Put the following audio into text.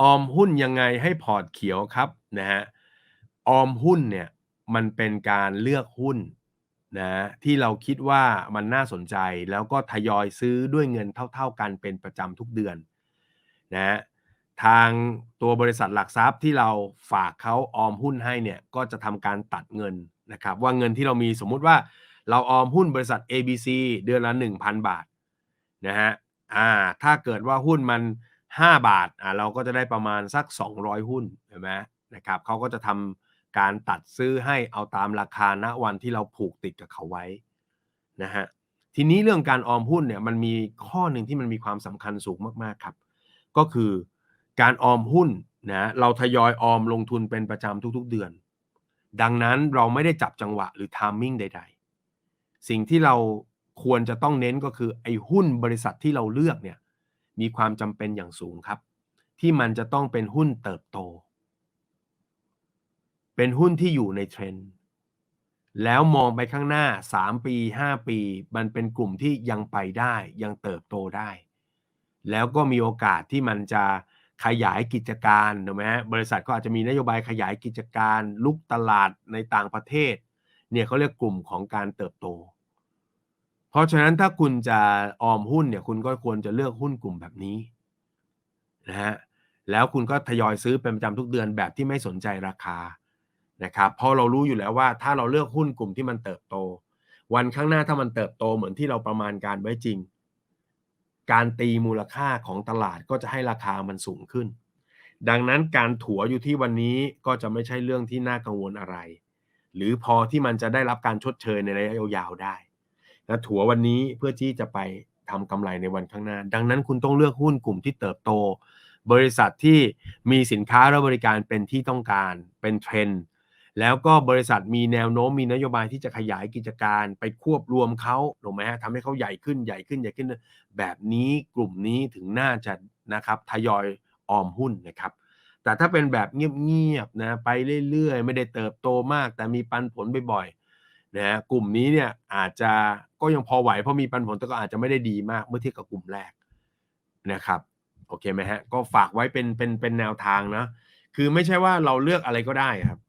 ออมหุ้นยังไงให้พอร์ตเขียวครับนะฮะออมหุ้นเนี่ยมันเป็นการเลือกหุ้นนะที่เราคิดว่ามันน่าสนใจแล้วก็ทยอยซื้อด้วยเงินเท่า ๆกันเป็นประจำทุกเดือนนะทางตัวบริษัทหลักทรัพย์ที่เราฝากเขาออมหุ้นให้เนี่ยก็จะทำการตัดเงินนะครับว่าเงินที่เรามีสมมุติว่าเราออมหุ้นบริษัท ABC เดือนละ 1,000 บาทนะฮะอ่าถ้าเกิดว่าหุ้นมัน 5 บาทอ่าเราก็จะได้ประมาณสัก 200 หุ้นเห็นไหมนะครับเขาก็จะทำการตัดซื้อให้เอาตามราคาณวันที่เราผูกติดกับเขาไว้นะฮะทีนี้เรื่องการออมหุ้นเนี่ยมันมีข้อหนึ่งที่มันมีความสำคัญสูงมากๆครับ ก็คือการออมหุ้นนะเราทยอยออมลงทุนเป็นประจำทุกๆเดือน ดังนั้นเราไม่ได้จับจังหวะหรือทามมิ่งใด ๆ สิ่งที่เราควรจะต้องเน้นก็คือไอ้หุ้นบริษัทที่เราเลือกเนี่ย มีความจำเป็นอย่างสูงครับ ที่มันจะต้องเป็นหุ้นเติบโต เป็นหุ้นที่อยู่ในเทรนด์แล้วมองไปข้างหน้า 3 ปี 5 ปี มันเป็นกลุ่มที่ยังไปได้ ยังเติบโตได้ แล้วก็มีโอกาสที่มันจะขยายกิจการถูกไหมฮะบริษัทก็อาจจะมีนโยบายขยายกิจการ ลุกตลาดในต่างประเทศ เนี่ยเขาเรียกกลุ่มของการเติบโต เพราะฉะนั้นถ้าคุณจะออมหุ้นเนี่ยคุณก็ควรจะเลือกหุ้นกลุ่มแบบนี้นะฮะแล้วคุณก็ทยอยซื้อเป็นประจำทุกเดือนแบบที่ไม่สนใจราคานะครับเพราะเรารู้อยู่แล้วว่าถ้าเราเลือกหุ้นกลุ่มที่มันเติบโต วันข้างหน้าถ้ามันเติบโตเหมือนที่เราประมาณการไว้จริง การตีมูลค่าของตลาดก็จะให้ราคามันสูงขึ้น ดังนั้นการถัวอยู่ที่วันนี้ก็จะไม่ใช่เรื่องที่น่ากังวลอะไร หรือพอที่มันจะได้รับการชดเชยในระยะยาวได้ นะถัววันนี้เพื่อที่จะไปทำกำไรในวันข้างหน้า ดังนั้นคุณต้องเลือกหุ้นกลุ่มที่เติบโต บริษัทที่มีสินค้าและบริการเป็นที่ต้องการเป็นเทรนด์แล้วก็บริษัทมีแนวโน้มมีนโยบายที่จะขยายกิจการไปควบรวมเขาถูกไหมฮะทำให้เขาใหญ่ขึ้นใหญ่ขึ้นใหญ่ขึ้น แบบนี้กลุ่มนี้ถึงน่าจะนะครับทยอยออมหุ้นนะครับ แต่ถ้าเป็นแบบเงียบๆนะไปเรื่อยๆ ไม่ได้เติบโตมาก แต่มีปันผลบ่อยๆ นะกลุ่มนี้เนี่ยอาจจะก็ยังพอไหวเพราะมีปันผลแต่ก็อาจจะไม่ได้ดีมากเมื่อเทียบกับกลุ่มแรกนะครับโอเคไหมฮะก็ฝากไว้เป็นเป็นเป็นแนวทางนะคือไม่ใช่ว่าเราเลือกอะไรก็ได้ครับ